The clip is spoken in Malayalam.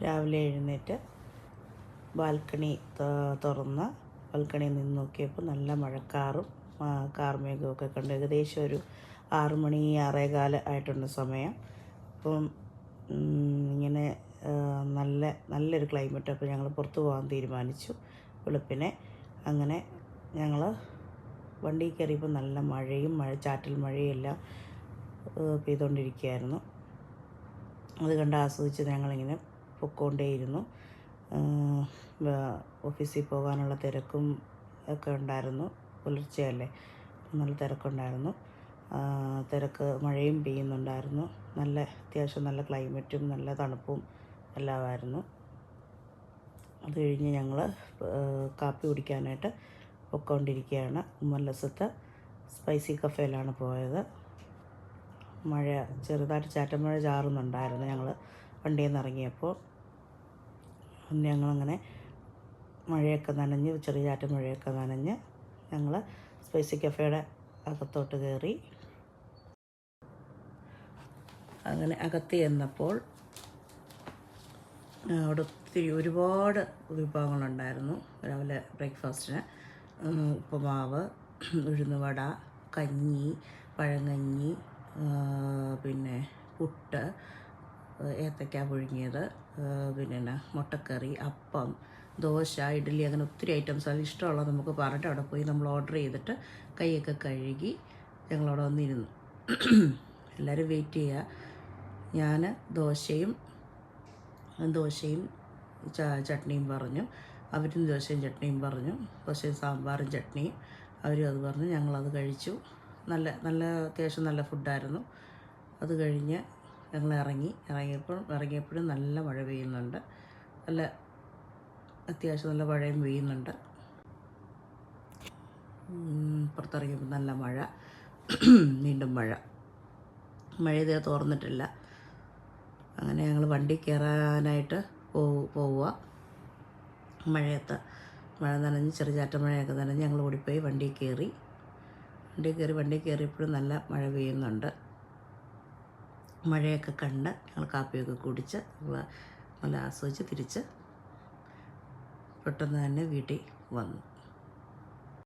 രാവിലെ എഴുന്നേറ്റ് ബാൽക്കണി തുറന്ന് ബാൽക്കണിയിൽ നിന്ന് നോക്കിയപ്പോൾ നല്ല മഴക്കാറും കാർമേഘമൊക്കെ കണ്ട്. ഏകദേശം ഒരു ആറു മണി ആറേകാൽ ആയിട്ടുണ്ട് സമയം. അപ്പം ഇങ്ങനെ നല്ല നല്ലൊരു ക്ലൈമറ്റ് അപ്പോൾ ഞങ്ങൾ പുറത്ത് പോകാൻ തീരുമാനിച്ചു. വെളുപ്പിനെ അങ്ങനെ ഞങ്ങൾ വണ്ടി കയറിയപ്പോൾ നല്ല മഴയും മഴ ചാറ്റൽ മഴയും എല്ലാം പെയ്തുകൊണ്ടിരിക്കുകയായിരുന്നു. അത് കണ്ട് ആസ്വദിച്ച് ഞങ്ങളിങ്ങനെ പൊക്കോണ്ടേയിരുന്നു. ഓഫീസിൽ പോകാനുള്ള തിരക്കും ഒക്കെ ഉണ്ടായിരുന്നു. പുലർച്ചെയല്ലേ? നല്ല തിരക്കുണ്ടായിരുന്നു. തിരക്ക് മഴയും പെയ്യുന്നുണ്ടായിരുന്നു. നല്ല അത്യാവശ്യം നല്ല ക്ലൈമറ്റും നല്ല തണുപ്പും എല്ലാമായിരുന്നു. അത് കഴിഞ്ഞ് ഞങ്ങൾ കാപ്പി കുടിക്കാനായിട്ട് പൊക്കോണ്ടിരിക്കുകയാണ്. ഉമ്മല്ലസത്ത് സ്പൈസി കഫേയിലാണ് പോയത്. മഴ ചെറുതായിട്ട് ചാറ്റമഴ ചാറുന്നുണ്ടായിരുന്നു ഞങ്ങൾ വണ്ടിയിൽ നിന്ന് ഇറങ്ങിയപ്പോൾ. ഞങ്ങളങ്ങനെ മഴയൊക്കെ നനഞ്ഞ് ചെറിയ ചാറ്റ മഴയൊക്കെ നനഞ്ഞ് ഞങ്ങൾ സ്പൈസി കഫേയുടെ അകത്തോട്ട് കയറി. അങ്ങനെ അകത്ത് ചെന്നപ്പോൾ അവിടെ ഒത്തിരി ഒരുപാട് വിഭവങ്ങളുണ്ടായിരുന്നു. രാവിലെ ബ്രേക്ക്ഫാസ്റ്റിന്. ഉപ്പുമാവ് ഉഴുന്നുവട കഞ്ഞി പഴങ്കഞ്ഞി പിന്നെ പുട്ട് ഏത്തക്ക പുഴുങ്ങിയത്. പിന്നെ മുട്ടക്കറി അപ്പം ദോശ ഇഡ്ഡലി അങ്ങനെ ഒത്തിരി ഐറ്റംസ് അത് ഇഷ്ടമുള്ളത് നമുക്ക് പറഞ്ഞിട്ട് അവിടെ പോയി നമ്മൾ ഓർഡർ ചെയ്തിട്ട് കൈയൊക്കെ കഴുകി ഞങ്ങളവിടെ വന്നിരുന്നു. എല്ലാവരും വെയിറ്റ് ചെയ്യുക. ഞാൻ ദോശയും ദോശയും ചട്നിയും പറഞ്ഞു. അവരും ദോശയും ചട്നിയും പറഞ്ഞു. ദോശയും സാമ്പാറും ചട്നിയും. അവരും അത് പറഞ്ഞു. ഞങ്ങളത് കഴിച്ചു. നല്ല നല്ല അത്യാവശ്യം നല്ല ഫുഡായിരുന്നു അത് കഴിഞ്ഞ് ഞങ്ങൾ ഇറങ്ങി ഇറങ്ങിയപ്പോൾ ഇറങ്ങിയപ്പോഴും നല്ല മഴ പെയ്യുന്നുണ്ട്. നല്ല അത്യാവശ്യം നല്ല മഴയും പെയ്യുന്നുണ്ട്. പുറത്തിറങ്ങിയപ്പോൾ നല്ല മഴ. വീണ്ടും മഴ. മഴ ഇതേ തോർന്നിട്ടില്ല. അങ്ങനെ ഞങ്ങൾ വണ്ടി കയറാനായിട്ട് പോവുക മഴയത്ത് മഴ നനഞ്ഞ് ചെറുചാറ്റ മഴയൊക്കെ നനഞ്ഞ് ഞങ്ങൾ ഓടിപ്പോയി വണ്ടി കയറി. വണ്ടി കയറി വണ്ടി കയറിയപ്പോഴും നല്ല മഴ പെയ്യുന്നുണ്ട്. മഴയൊക്കെ കണ്ട് ഞങ്ങൾ കാപ്പിയൊക്കെ കുടിച്ച് നല്ല ആസ്വദിച്ച് തിരിച്ച് പെട്ടെന്ന് തന്നെ വീട്ടിൽ വന്നു.